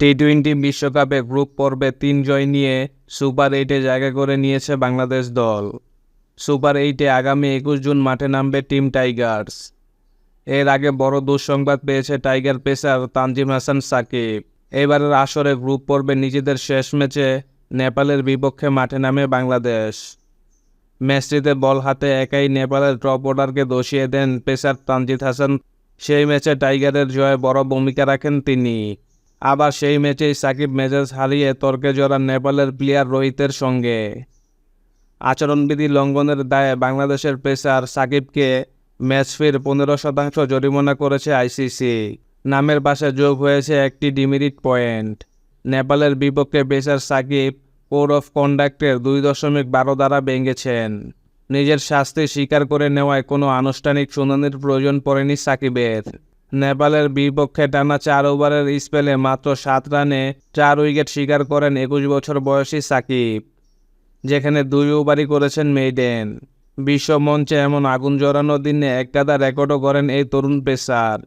T twenty বিশ্বকাপে group পর্বে তিন জয় নিয়ে সুপার এইটে জায়গা করে নিয়েছে বাংলাদেশ দল। সুপার এইটে আগামী একুশ জুন মাঠে নামবে টিম টাইগার্স। এর আগে বড় দুঃসংবাদ পেয়েছে টাইগার পেসার তানজিম হাসান সাকিব। এবারের আসরে গ্রুপ পর্বে নিজেদের শেষ ম্যাচে নেপালের বিপক্ষে মাঠে নামে বাংলাদেশ। ম্যাচটিতে বল হাতে একাই নেপালের টপ অর্ডারকে দোষিয়ে দেন পেসার তানজিদ হাসান। সেই ম্যাচে টাইগারের জয়ে বড় ভূমিকা রাখেন তিনি। আবার সেই ম্যাচেই সাকিব মেজাজ হারিয়ে তর্কে জড়ান নেপালের প্লেয়ার রোহিতের সঙ্গে। আচরণবিধি লঙ্ঘনের দায়ে বাংলাদেশের পেসার সাকিবকে ম্যাচ ফির পনেরো শতাংশ জরিমানা করেছে আইসিসি। নামের পাশে যোগ হয়েছে একটি ডিমিরিট পয়েন্ট। নেপালের বিপক্ষে পেসার সাকিব কোড অফ কন্ডাক্টের দুই দশমিক বারো দ্বারা ভেঙেছেন। নিজের শাস্তি স্বীকার করে নেওয়ায় কোনো আনুষ্ঠানিক শুনানির প্রয়োজন পড়েনি সাকিবের। নেপালের বিপক্ষে টানা চার ওভারের স্পেলে মাত্র সাত রানে চার উইকেট শিকার করেন একুশ বছর বয়সী সাকিব, যেখানে দুই ওভারই করেছেন মেইডেন। বিশ্ব মঞ্চে এমন আগুন জড়ানোর দিনে একগাদা রেকর্ডও করেন এই তরুণ পেসার।